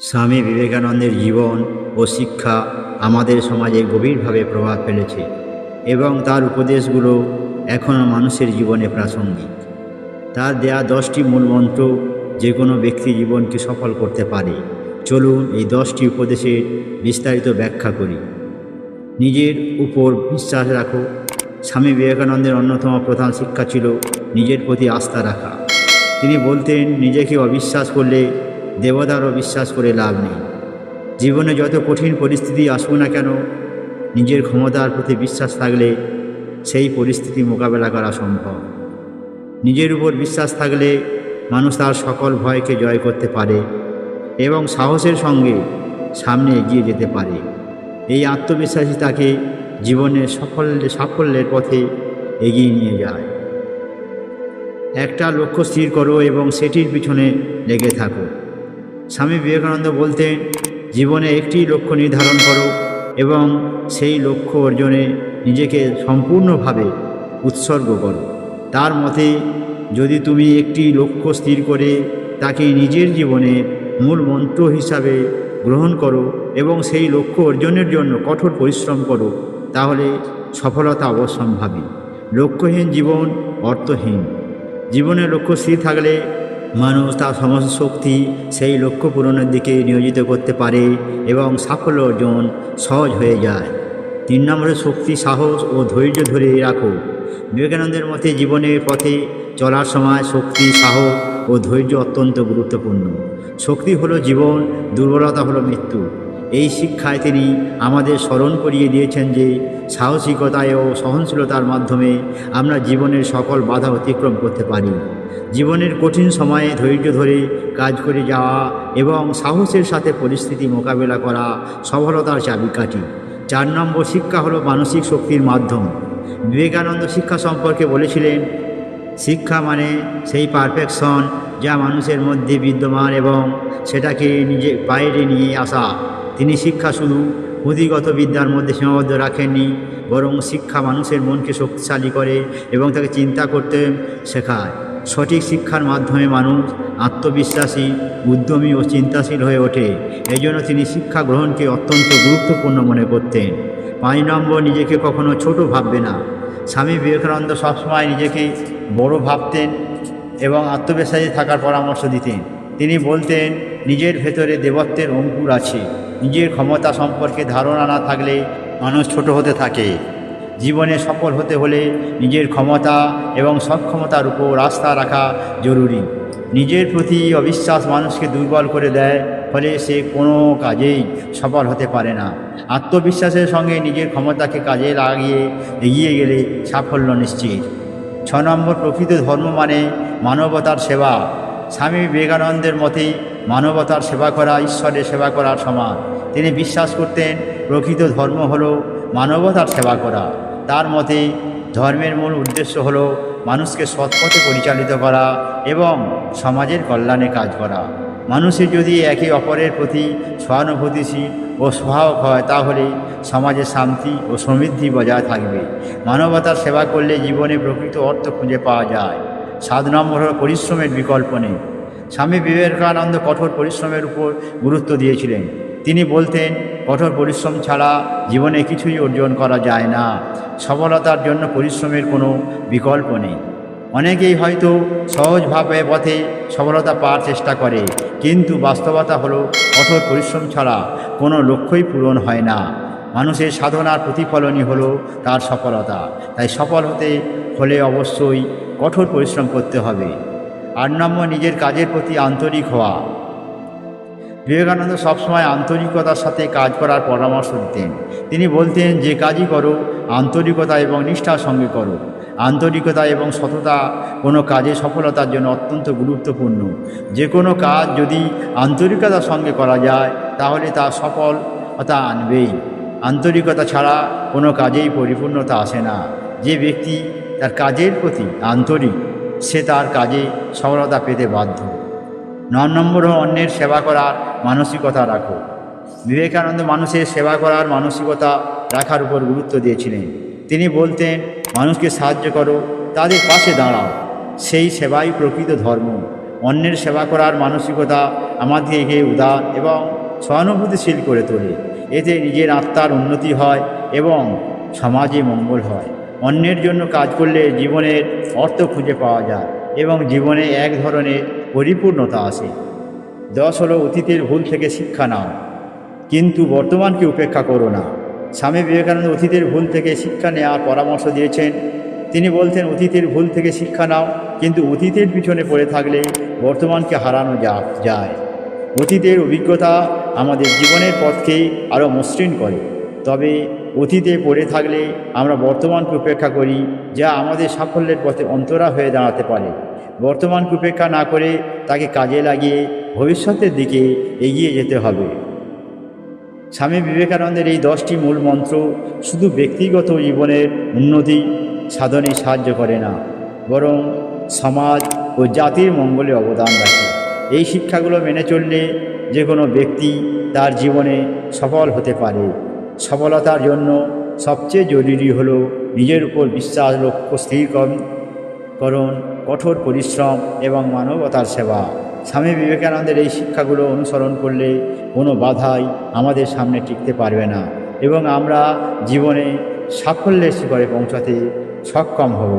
স্বামী বিবেকানন্দের জীবন ও শিক্ষা আমাদের সমাজে গভীরভাবে প্রভাব ফেলেছে এবং তার উপদেশগুলো এখনও মানুষের জীবনে প্রাসঙ্গিক। তার দেয়া দশটি মূল মন্ত্র যে কোনো ব্যক্তি জীবনকে সফল করতে পারে। চলুন এই দশটি উপদেশের বিস্তারিত ব্যাখ্যা করি। নিজের উপর বিশ্বাস রাখো। স্বামী বিবেকানন্দের অন্যতম প্রধান শিক্ষা ছিল নিজের প্রতি আস্থা রাখা। তিনি বলতেন, নিজেকে অবিশ্বাস করলে দেবতারও বিশ্বাস করে লাভ নেই। জীবনে যত কঠিন পরিস্থিতি আসুক না কেন, নিজের ক্ষমতার প্রতি বিশ্বাস থাকলে সেই পরিস্থিতি মোকাবেলা করা সম্ভব। নিজের উপর বিশ্বাস থাকলে মানুষ তার সকল ভয়কে জয় করতে পারে এবং সাহসের সঙ্গে সামনে এগিয়ে যেতে পারে। এই আত্মবিশ্বাসী তাকে জীবনের সাফল্য, সাফল্যের পথে এগিয়ে নিয়ে যায়। একটা লক্ষ্য স্থির করো এবং সেটির পিছনে লেগে থাকো। স্বামী বিবেকানন্দ বলতেন, জীবনে একটি লক্ষ্য নির্ধারণ করো এবং সেই লক্ষ্য অর্জনে নিজেকে সম্পূর্ণভাবে উৎসর্গ করো। তার মতে, যদি তুমি একটি লক্ষ্য স্থির করে তাকে নিজের জীবনে মূল মন্ত্র হিসাবে গ্রহণ করো এবং সেই লক্ষ্য অর্জনের জন্য কঠোর পরিশ্রম করো, তাহলে সফলতা অবশ্যম্ভাবী। লক্ষ্যহীন জীবন অর্থহীন। জীবনের লক্ষ্য স্থির থাকলে মানুষ তার সমস্ত শক্তি সেই লক্ষ্য পূরণের দিকে নিয়োজিত করতে পারে এবং সাফল্য অর্জন সহজ হয়ে যায়। তিন নম্বরে শক্তি, সাহস ও ধৈর্য ধরে রাখো। বিবেকানন্দের মতে জীবনের পথে চলার সময় শক্তি, সাহস ও ধৈর্য অত্যন্ত গুরুত্বপূর্ণ। শক্তি হলো জীবন, দুর্বলতা হলো মৃত্যু। এই শিক্ষায় তিনি আমাদের স্মরণ করিয়ে দিয়েছেন যে সাহসিকতায় ও সহনশীলতার মাধ্যমে আমরা জীবনের সকল বাধা অতিক্রম করতে পারি। জীবনের কঠিন সময়ে ধৈর্য ধরে কাজ করে যাওয়া এবং সাহসের সাথে পরিস্থিতি মোকাবেলা করা সফলতার চাবিকাঠি। চার নম্বর শিক্ষা হলো মানসিক শক্তির মাধ্যম। বিবেকানন্দ শিক্ষা সম্পর্কে বলেছিলেন, শিক্ষা মানে সেই পারফেকশন যা মানুষের মধ্যে বিদ্যমান এবং সেটাকে নিজে বাইরে নিয়ে আসা। তিনি শিক্ষা শুধু পুঁথিগত বিদ্যার মধ্যে সীমাবদ্ধ রাখেননি, বরং শিক্ষা মানুষের মনকে শক্তিশালী করে এবং তাকে চিন্তা করতে শেখায়। সঠিক শিক্ষার মাধ্যমে মানুষ আত্মবিশ্বাসী, উদ্যমী ও চিন্তাশীল হয়ে ওঠে। এই জন্য তিনি শিক্ষা গ্রহণকে অত্যন্ত গুরুত্বপূর্ণ মনে করতেন। পাঁচ নম্বর, নিজেকে কখনো ছোট ভাববে না। স্বামী বিবেকানন্দ সবসময় নিজেকে বড় ভাবতেন এবং আত্মবিশ্বাসী থাকার পরামর্শ দিতেন। তিনি বলতেন নিজের ভেতরে দেবত্বের অঙ্কুর আছে। নিজের ক্ষমতা সম্পর্কে ধারণা না থাকলে মানুষ ছোট হতে থাকে। জীবনে সফল হতে হলে নিজের ক্ষমতা এবং সক্ষমতার উপর রাস্তা রাখা জরুরি। নিজের প্রতি অবিশ্বাস মানুষকে দুর্বল করে দেয়, ফলে সে কোনো কাজেই সফল হতে পারে না। আত্মবিশ্বাসের সঙ্গে নিজের ক্ষমতাকে কাজে লাগিয়ে এগিয়ে গেলে সাফল্য নিশ্চিত। ছ নম্বর, প্রকৃত ধর্ম মানে মানবতার সেবা। স্বামী বিবেকানন্দের মতে মানবতার সেবা করা, ঈশ্বরের সেবা করার সমান। তিনি বিশ্বাস করতেন, প্রকৃত ধর্ম হল মানবতার সেবা করা। তার মতে, ধর্মের মূল উদ্দেশ্য হলো মানুষকে সৎপথে পরিচালিত করা এবং সমাজের কল্যাণে কাজ করা। মানুষের যদি একে অপরের প্রতি সহানুভূতিশীল ও সহায়ক হয়, তাহলে সমাজে শান্তি ও সমৃদ্ধি বজায় থাকবে। মানবতার সেবা করলে জীবনে প্রকৃত অর্থ খুঁজে পাওয়া যায়। সাত নম্বর হল পরিশ্রমের বিকল্প নেই। স্বামী বিবেকানন্দ কঠোর পরিশ্রমের উপর গুরুত্ব দিয়েছিলেন। তিনি বলতেন, কঠোর পরিশ্রম ছাড়া জীবনে কিছুই অর্জন করা যায় না। সফলতার জন্য পরিশ্রমের কোনো বিকল্প নেই। অনেকেই হয়তো সহজভাবে পথে সফলতা পাওয়ার চেষ্টা করে, কিন্তু বাস্তবতা হলো, কঠোর পরিশ্রম ছাড়া কোনো লক্ষ্যই পূরণ হয় না। মানুষের সাধনার প্রতিফলনই হলো তার সফলতা। তাই সফল হতে হলে অবশ্যই কঠোর পরিশ্রম করতে হবে। আট নম্বর নিজের কাজের প্রতি আন্তরিক হওয়া। বিবেকানন্দ সবসময় আন্তরিকতার সাথে কাজ করার পরামর্শ দিতেন। তিনি বলতেন, যে কাজই করো, আন্তরিকতা এবং নিষ্ঠার সঙ্গে করো। আন্তরিকতা এবং সততা কোনো কাজে সফলতার জন্য অত্যন্ত গুরুত্বপূর্ণ। যে কোনো কাজ যদি আন্তরিকতার সঙ্গে করা যায়, তাহলে তা সফলতা আনবেই। আন্তরিকতা ছাড়া কোনো কাজেই পরিপূর্ণতা আসে না। যে ব্যক্তি তার কাজের প্রতি আন্তরিক সে তার কাজে সফলতা পেতে বাধ্য। ন নম্বর অন্যের সেবা করার মানসিকতা রাখো। বিবেকানন্দ মানুষের সেবা করার মানসিকতা রাখার উপর গুরুত্ব দিয়েছিলেন। তিনি বলতেন, মানুষকে সাহায্য করো, তাদের পাশে দাঁড়াও। সেই সেবাই প্রকৃত ধর্ম। অন্যের সেবা করার মানসিকতা আমাদেরকে উদার এবং সহানুভূতিশীল করে তোলে। এতে নিজের আত্মার উন্নতি হয় এবং সমাজে মঙ্গল হয়। অন্যের জন্য কাজ করলে জীবনের অর্থ খুঁজে পাওয়া যায় এবং জীবনে এক ধরনের পরিপূর্ণতা আসে। দশ হলো অতীতের ভুল থেকে শিক্ষা নাও। কিন্তু বর্তমানকে উপেক্ষা করো না। স্বামী বিবেকানন্দ অতীতের ভুল থেকে শিক্ষা নেওয়ার পরামর্শ দিয়েছেন। তিনি বলতেন, অতীতের ভুল থেকে শিক্ষা নাও, কিন্তু অতীতের পিছনে পড়ে থাকলে বর্তমানকে হারানো যা, যায়। অতীতের অভিজ্ঞতা আমাদের জীবনের পথকে আরও মসৃণ করে। তবে অতীতে পড়ে থাকলে আমরা বর্তমানকে উপেক্ষা করি, যা আমাদের সাফল্যের পথে অন্তরা হয়ে দাঁড়াতে পারে। বর্তমানকে উপেক্ষা না করে তাকে কাজে লাগিয়ে ভবিষ্যতের দিকে এগিয়ে যেতে হবে। স্বামী বিবেকানন্দের এই দশটি মূল মন্ত্র শুধু ব্যক্তিগত জীবনের উন্নতি, সাধনে সাহায্য করে না, বরং সমাজ ও জাতির মঙ্গলে অবদান রাখে। এই শিক্ষাগুলো মেনে চললে যে কোনো ব্যক্তি তার জীবনে সফল হতে পারে। সফলতার জন্য সবচেয়ে জরুরি হল নিজের উপর বিশ্বাস লক্ষ্য স্থিরকরণ করণ কঠোর পরিশ্রম এবং মানবতার সেবা। স্বামী বিবেকানন্দের এই শিক্ষাগুলো অনুসরণ করলে কোনো বাধাই আমাদের সামনে টিকতে পারবে না এবং আমরা জীবনে সাফল্যের শিখরে পৌঁছাতে সক্ষম হব।